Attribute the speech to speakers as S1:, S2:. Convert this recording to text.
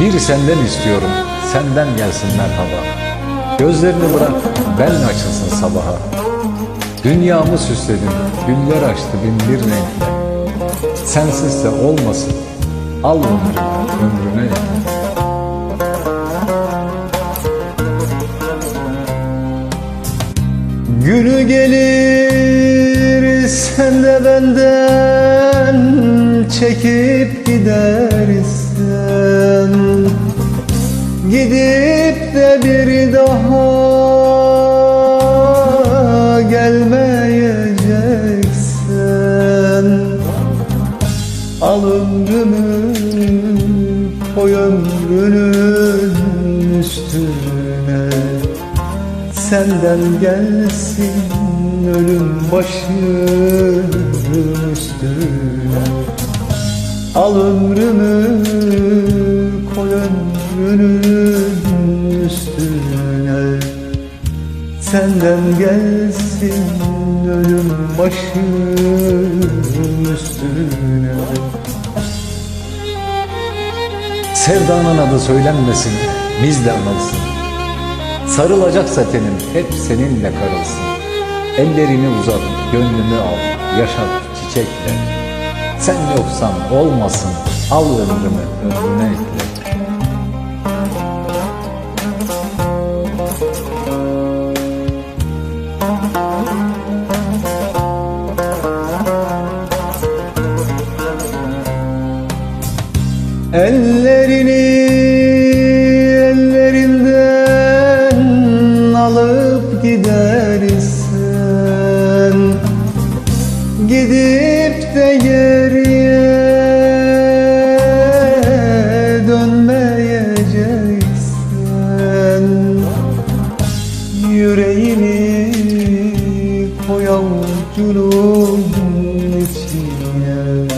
S1: Bir senden istiyorum, senden gelsin merhaba. Gözlerini bırak, benle açılsın sabaha. Dünyamı süsledin, güller açtı bin bir renkle. Sensizse olmasın, al ömrümü, ömrüne ekle. Günü gelir sen de benden çekip gidersen Gidip de bir daha gelmeyeceksen Al ömrümü koy ömrünün üstüne. Senden gelsin ölüm başım üstüne. Al ömrümü koy ömrünün üstüne Senden gelsin ölüm başım üstüne Sevdanın adı söylenmesin, biz de anılsın. Sarılacaksa tenim hep seninle karılsın. Ellerini uzat, gönlümü al, yaşat çiçekle. Sen yoksan olmasın, al ömrümü ömrüne ekle. Ellerini ellerinden alıp gidersen Gidip de geriye dönmeyeceksen Yüreğini koy avucunun içine